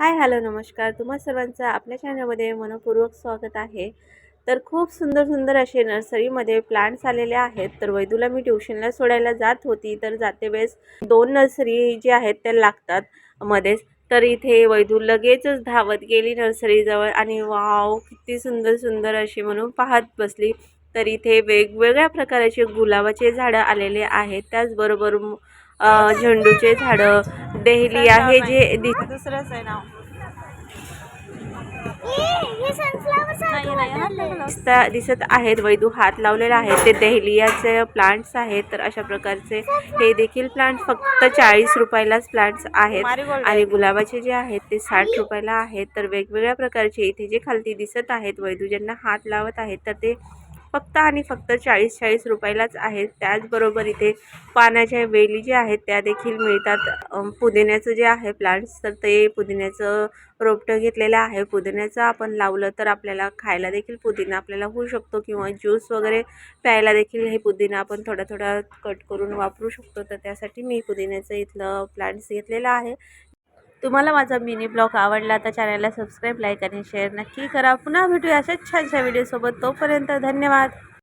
Hi hello नमस्कार. तुम्हा सर्वांचं आपल्या चॅनलमध्ये मनपूर्वक स्वागत आहे. तर खूप सुंदर सुंदर असे नर्सरीमध्ये प्लांट्स आलेले आहेत. तर वैदूला मी ट्युशनला सोडायला जात होती तर जाते वेळेस दोन नर्सरी जे आहेत त्या लागतात मध्येच. तर इथे वैदू लगेचच धावत गेली नर्सरीजवळ आणि वाव किती सुंदर सुंदर अशी म्हणून पाहत बसली. तर इथे वेगवेगळ्या प्रकारचे गुलाबाचे झाडं आलेले आहेत. त्याचबरोबर झेंडूचे झाडं डेहली आहे जे दुसरंच आहे नाव. दिसता दिसत आहेत वैदू हात लावलेला आहे. ते दहलियाचे प्लांट्स आहेत तर अशा प्रकारचे हे देखील प्लांट्स फक्त चाळीस रुपयालाच प्लांट्स आहेत. आणि गुलाबाचे जे आहेत ते साठ रुपयाला आहेत. तर वेगवेगळ्या प्रकारचे इथे जे खालती दिसत आहेत वैदू ज्यांना हात लावत आहेत तर ते फक्त आणि फक्त चाळीस चाळीस रुपयालाच आहेत. त्याचबरोबर इथे पाण्याच्या वेली जे आहेत त्या देखील मिळतात. पुदिन्याचं जे आहे प्लांट्स तर ते पुदिन्याचं रोपटं घेतलेलं आहे. पुदिन्याचं आपण लावलं तर आपल्याला खायला देखील पुदिना आपल्याला होऊ शकतो किंवा ज्यूस वगैरे प्यायला देखील हे पुदिना आपण थोडा थोडा कट करून वापरू शकतो. तर त्यासाठी मी पुदिन्याचं इथलं प्लांट्स घेतलेलं आहे. तुम्हाला माझा मिनी ब्लॉग आवडला तर चॅनलला सबस्क्राईब लाईक आणि शेअर नक्की करा. पुन्हा भेटूया अशाच छानशा व्हिडिओसोबत तोपर्यंत धन्यवाद.